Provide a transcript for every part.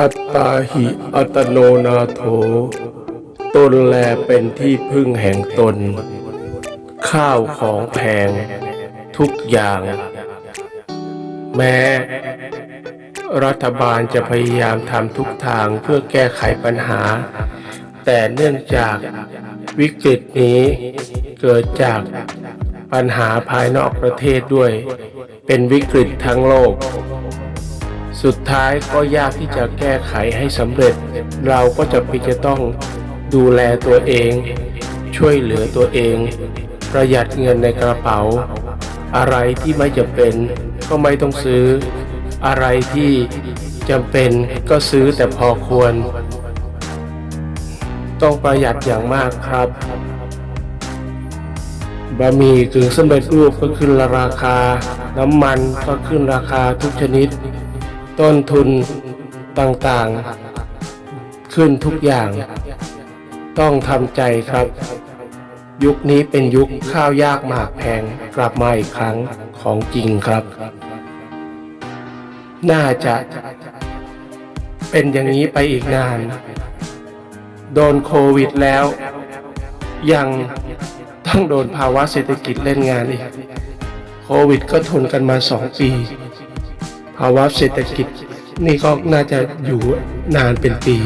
อัตตาหิอัตโนนาโถ ตนแลเป็นที่พึ่งแห่งตน ข้าวของแพงทุกอย่าง แม้ รัฐบาลจะพยายามทำทุกทางเพื่อแก้ไขปัญหา แต่เนื่องจากวิกฤตนี้เกิดจากปัญหาภายนอกประเทศด้วย เป็นวิกฤตทั้งโลก สุดท้ายก็ยากที่จะแก้ไขให้สำเร็จ เราก็จะพิจะต้องดูแลตัวเอง ช่วยเหลือตัวเอง ประหยัดเงินในกระเป๋า อะไรที่ไม่จำเป็นก็ไม่ต้องซื้อ อะไรที่จำเป็นก็ซื้อแต่พอควร ต้องประหยัดอย่างมากครับบะหมี่กึ่งสำเร็จรูปก็ขึ้นราคา น้ำมันก็ขึ้นราคาทุกชนิด ต้นทุนต่างๆ ขึ้นทุกอย่าง ต้องทำใจครับ ยุคนี้เป็นยุคข้าวยากหมากแพงกลับมาอีกครั้งของจริงครับ น่าจะ เป็นอย่างนี้ไปอีกนาน โดนโควิดแล้ว ยังต้องโดนภาวะเศรษฐกิจเล่นงานอีก โควิดก็ทนกันมาสองปี ภาวะเศรษฐกิจ นี่ก็น่าจะอยู่นานเป็นปี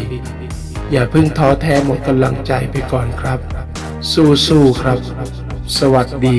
อย่าเพิ่งท้อแท้หมดกำลังใจไปก่อนครับ สู้ๆครับ สวัสดี